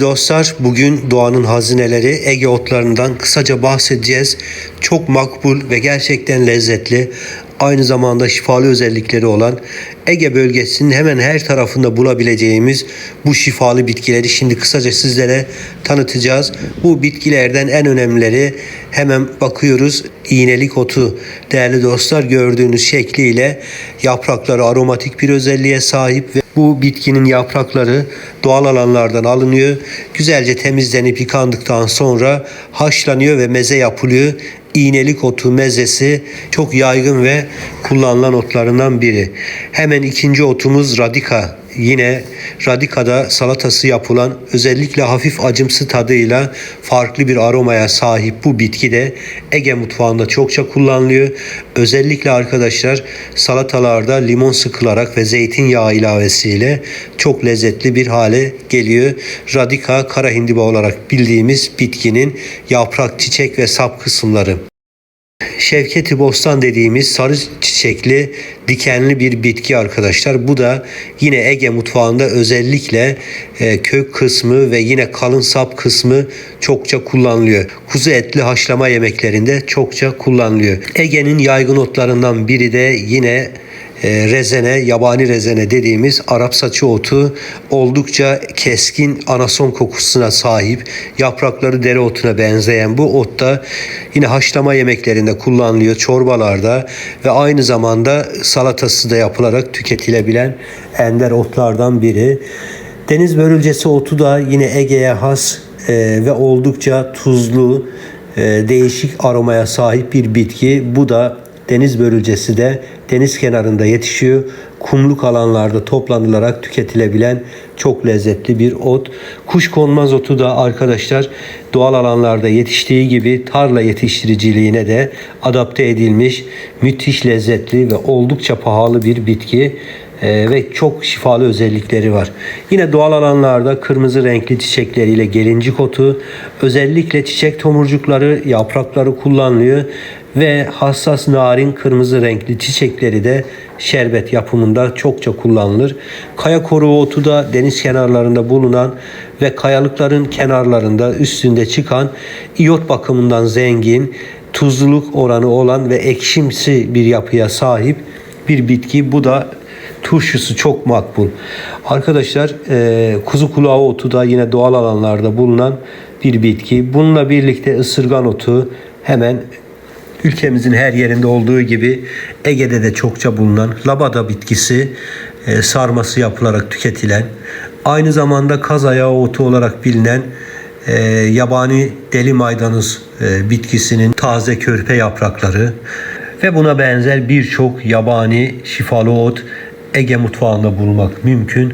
Dostlar, bugün doğanın hazineleri Ege otlarından kısaca bahsedeceğiz. Çok makbul ve gerçekten lezzetli, aynı zamanda şifalı özellikleri olan Ege bölgesinin hemen her tarafında bulabileceğimiz bu şifalı bitkileri şimdi kısaca sizlere tanıtacağız. Bu bitkilerden en önemlileri hemen bakıyoruz. İğnelik otu değerli dostlar gördüğünüz şekliyle yaprakları aromatik bir özelliğe sahip ve bu bitkinin yaprakları doğal alanlardan alınıyor. Güzelce temizlenip yıkandıktan sonra haşlanıyor ve meze yapılıyor. İğnelik otu mezesi çok yaygın ve kullanılan otlarından biri. Hemen ikinci otumuz radika. Yine radikada salatası yapılan özellikle hafif acımsı tadıyla farklı bir aromaya sahip bu bitki de Ege mutfağında çokça kullanılıyor. Özellikle arkadaşlar salatalarda limon sıkılarak ve zeytinyağı ilavesiyle çok lezzetli bir hale geliyor. Radika kara hindiba olarak bildiğimiz bitkinin yaprak, çiçek ve sap kısımları. Şevketi bostan dediğimiz sarı çiçekli dikenli bir bitki arkadaşlar. Bu da yine Ege mutfağında özellikle e, kök kısmı ve yine kalın sap kısmı çokça kullanılıyor. Kuzu etli haşlama yemeklerinde çokça kullanılıyor. Ege'nin yaygın otlarından biri de yine rezene, yabani rezene dediğimiz Arap saçı otu oldukça keskin anason kokusuna sahip. Yaprakları dereotuna benzeyen bu ot da yine haşlama yemeklerinde kullanılıyor, çorbalarda ve aynı zamanda salatası da yapılarak tüketilebilen ender otlardan biri. Deniz börülcesi otu da yine Ege'ye has e, ve oldukça tuzlu, e, değişik aromaya sahip bir bitki. Bu da deniz börülcesi de deniz kenarında yetişiyor. Kumluk alanlarda toplanılarak tüketilebilen çok lezzetli bir ot. Kuş konmaz otu da arkadaşlar doğal alanlarda yetiştiği gibi tarla yetiştiriciliğine de adapte edilmiş müthiş lezzetli ve oldukça pahalı bir bitki. Ee, ve çok şifalı özellikleri var. Yine doğal alanlarda kırmızı renkli çiçekleriyle gelincik otu, özellikle çiçek tomurcukları, yaprakları kullanılıyor ve hassas narin kırmızı renkli çiçekleri de şerbet yapımında çokça kullanılır. Kaya koruğu otu da deniz kenarlarında bulunan ve kayalıkların kenarlarında üstünde çıkan iyot bakımından zengin, tuzluluk oranı olan ve ekşimsi bir yapıya sahip bir bitki. Bu da turşusu çok makbul. Arkadaşlar e, kuzu kulağı otu da yine doğal alanlarda bulunan bir bitki. Bununla birlikte ısırgan otu hemen ülkemizin her yerinde olduğu gibi Ege'de de çokça bulunan labada bitkisi e, sarması yapılarak tüketilen aynı zamanda kaz ayağı otu olarak bilinen e, yabani deli maydanoz e, bitkisinin taze körpe yaprakları ve buna benzer birçok yabani şifalı ot Ege mutfağında bulmak mümkün.